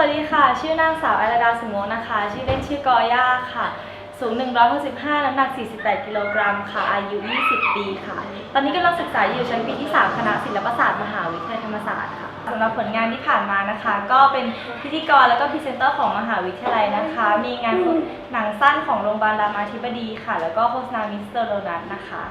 วัสดีค่ะ ชื่อนางสาวไอราดาสุโมนะคะ ชื่อเล่นชื่อกอย่าค่ะ สูง 165 น้ำหนัก 48 กิโลกรัมค่ะ อายุ 20 ปีค่ะ ตอนนี้กำลังศึกษาอยู่ชั้นปีที่ 3 คณะศิลปศาสตร์มหาวิทยาลัยธรรมศาสตร์ค่ะสำหรับผลงานที่ผ่านมานะคะ ก็เป็นพิธีกรแล้วก็พรีเซนเตอร์ของมหาวิทยาลัยนะคะ มีงานหนังสั้นของโรงพยาบาลรามาธิบดีค่ะ แล้วก็โฆษณามิสเตอร์โดนัทนะคะ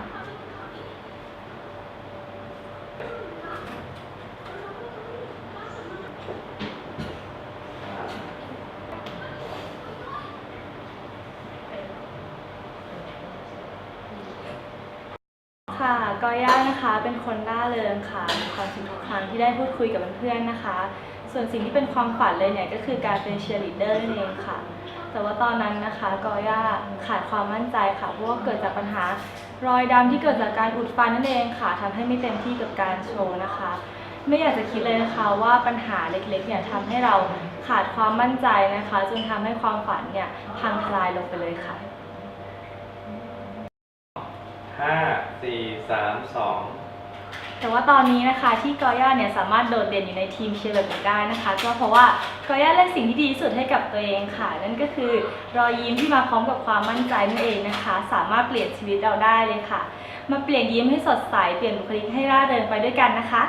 ค่ะกอย่านะคะเป็นคนร่าเริงค่ะมีความสุขทุกครั้งที่ได้พูดคุยกับเพื่อนๆนะคะ ส่วนสิ่งที่เป็นความฝันเลยเนี่ยก็คือการเป็นเชียร์ลีดเดอร์นั่นเองค่ะ แต่ว่าตอนนั้นนะคะกอย่าขาดความมั่นใจค่ะเพราะว่าเกิดจากปัญหารอยดำที่เกิดจากการอุดฟันนั่นเองค่ะทำให้ไม่เต็มที่กับการโชว์นะคะ ไม่อยากจะคิดเลยนะคะว่าปัญหาเล็กๆเนี่ยทำให้เราขาดความมั่นใจนะคะ จนทำให้ความฝันเนี่ยพังทลายลงไปเลยค่ะ ห้า สี่สามสองแต่ว่าตอนนี้นะคะที่กอย่าเนี่ยสามารถโดดเด่นอยู่ในทีมเชียร์แบบนี้ได้นะคะ ก็เพราะว่ากอย่าเล่นสิ่งที่ดีที่สุดให้กับตัวเองค่ะ นั่นก็คือรอยยิ้มที่มาพร้อมกับความมั่นใจนั่นเองนะคะ สามารถเปลี่ยนชีวิตเราได้เลยค่ะ มาเปลี่ยนยิ้มให้สดใสเปลี่ยนบุคลิกให้ร่าเริงไปด้วยกันนะคะ